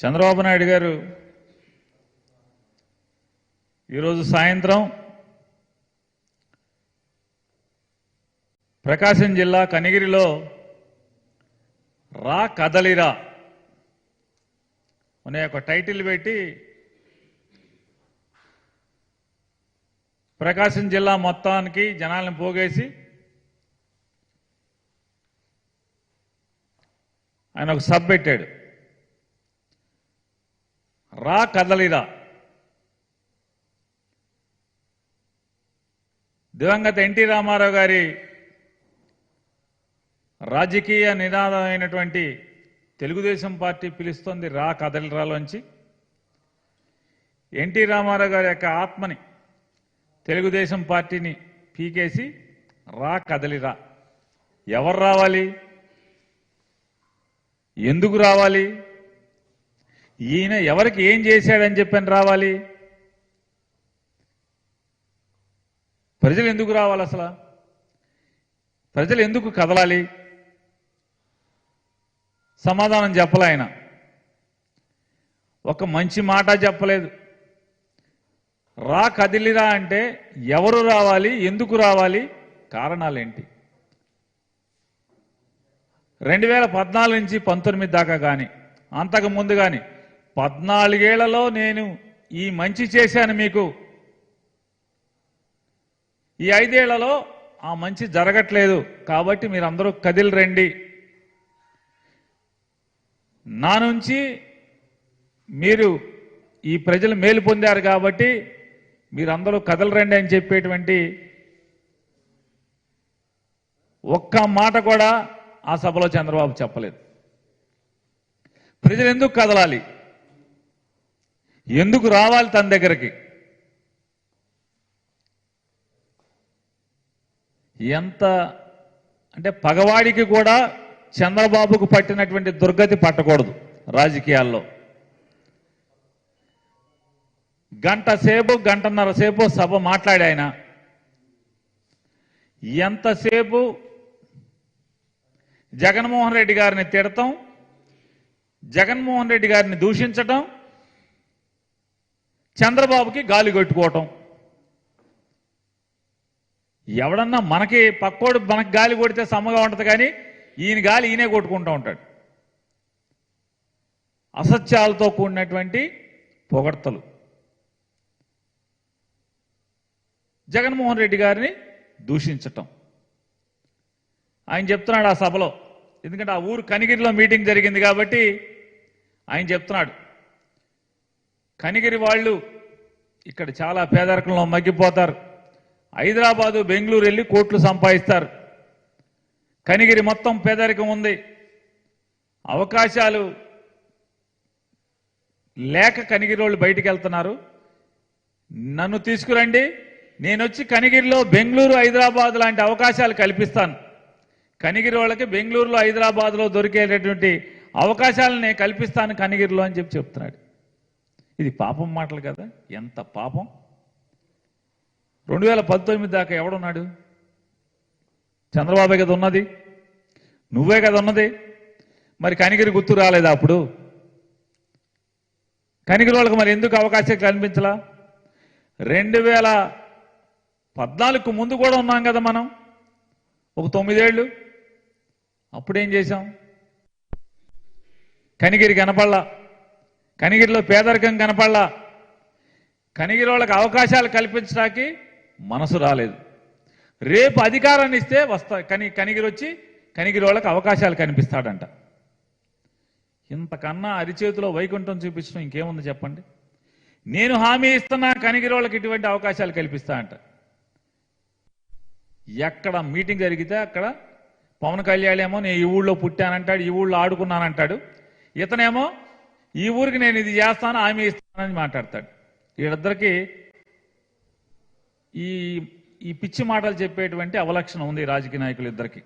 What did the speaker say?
చంద్రబాబు నాయుడు గారు ఈరోజు సాయంత్రం ప్రకాశం జిల్లా కనిగిరిలో రా కదలిరా అనే ఒక టైటిల్ పెట్టి ప్రకాశం జిల్లా మొత్తానికి జనాలను పోగేసి ఆయన ఒక సబ్ పెట్టాడు. రా కదలిరా దివంగత ఎన్టీ రామారావు గారి రాజకీయ నినాదమైనటువంటి తెలుగుదేశం పార్టీ పిలుస్తోంది రా కదలిరాలోంచి ఎన్టీ రామారావు గారి యొక్క ఆత్మని తెలుగుదేశం పార్టీని పీకేసి రా కదలిరా ఎవరు రావాలి? ఎందుకు రావాలి? ఈయన ఎవరికి ఏం చేశాడని చెప్పని రావాలి? ప్రజలు ఎందుకు రావాలి అసలు? ప్రజలు ఎందుకు కదలాలి? సమాధానం చెప్పలే ఆయన. ఒక మంచి మాట చెప్పలేదు. రా కదిలిరా అంటే ఎవరు రావాలి ఎందుకు రావాలి కారణాలేంటి? రెండు వేల పద్నాలుగు నుంచి పంతొమ్మిది దాకా కానీ అంతకు ముందు కానీ పద్నాలుగేళ్ళలో నేను ఈ మంచి చేశాను మీకు. ఈ ఐదేళ్ళలో ఆ మంచి జరగట్లేదు. కాబట్టి మీరందరూ కదిలి రండి. నా నుంచి మీరు ఈ ప్రజలు మేలు పొందారు కాబట్టి మీరందరూ కదలరండి అని చెప్పేటువంటి ఒక్క మాట కూడా ఆ సభలో చంద్రబాబు చెప్పలేదు. ప్రజలు ఎందుకు కదలాలి? ఎందుకు రావాలి తన దగ్గరికి? ఎంత అంటే పగవాడికి కూడా చంద్రబాబుకు పట్టినటువంటి దుర్గతి పట్టకూడదు రాజకీయాల్లో. గంట సేపు గంటన్నర సేపు సభ మాట్లాడి ఆయన. ఎంతసేపు జగన్మోహన్ రెడ్డి గారిని తిడతాం జగన్మోహన్ రెడ్డి గారిని దూషించటం చంద్రబాబుకి గాలి కొట్టుకోవటం. ఎవడన్నా మనకి పక్కోడు మనకి గాలి కొడితే సమ్మగా ఉంటుంది కానీ ఈయన గాలి ఈయనే కొట్టుకుంటూ ఉంటాడు. అసత్యాలతో కూడినటువంటి పొగడ్తలు. జగన్మోహన్ రెడ్డి గారిని దూషించటం. ఆయన చెప్తున్నాడు ఆ సభలో. ఎందుకంటే ఆ ఊరు కనిగిరిలో మీటింగ్ జరిగింది కాబట్టి ఆయన చెప్తున్నాడు. కనిగిరి వాళ్ళు ఇక్కడ చాలా పేదరికంలో మగ్గిపోతారు. హైదరాబాదు బెంగళూరు వెళ్ళి కోట్లు సంపాదిస్తారు. కనిగిరి మొత్తం పేదరికం ఉంది. అవకాశాలు లేక కనిగిరి వాళ్ళు బయటికి వెళ్తున్నారు. నన్ను తీసుకురండి. నేను వచ్చి కనిగిరిలో బెంగళూరు హైదరాబాద్ లాంటి అవకాశాలు కల్పిస్తాను. కనిగిరి వాళ్ళకి బెంగళూరులో హైదరాబాద్లో దొరికేటటువంటి అవకాశాలని కల్పిస్తాను కనిగిరిలో అని చెప్పి చెప్తున్నాడు. ఇది పాపం మాటలు కదా. ఎంత పాపం. రెండు వేల పంతొమ్మిది దాకా ఎవడున్నాడు? చంద్రబాబే కదా ఉన్నది. నువ్వే కదా ఉన్నది. మరి కనిగిరి గుర్తు రాలేదా అప్పుడు? కనిగిరి వాళ్ళకి మరి ఎందుకు అవకాశం కనిపించలా రెండు వేల పద్నాలుగు ముందు కూడా ఉన్నాం కదా మనం. ఒక తొమ్మిదేళ్ళు. అప్పుడేం చేశాం? కనిగిరి కనపడలా. కనిగిరిలో పేదరికం కనపడలా. కనిగిరి వాళ్ళకి అవకాశాలు కల్పించడానికి మనసు రాలేదు. రేపు అధికారాన్ని ఇస్తే వస్తా కని కనిగిరి వచ్చి కనిగిరి వాళ్ళకి అవకాశాలు కనిపిస్తాడంట. ఇంతకన్నా అరిచేతిలో వైకుంఠం చూపించడం ఇంకేముంది చెప్పండి? నేను హామీ ఇస్తున్నా కనిగిరి వాళ్ళకి ఇటువంటి అవకాశాలు కల్పిస్తా అంట ఎక్కడ మీటింగ్ జరిగితే అక్కడ పవన్ కళ్యాణ్ ఏమో నేను ఈ ఊళ్ళో పుట్టానంటాడు ఈ ఊళ్ళో ఆడుకున్నానంటాడు. ఇతనేమో ఈ ఊరికి నేను ఇది చేస్తాను హామీ ఇస్తానని మాట్లాడతాడు. వీళ్ళిద్దరికి ఈ ఈ పిచ్చి మాటలు చెప్పేటువంటి అవలక్షణం ఉంది రాజకీయ నాయకులు ఇద్దరికి.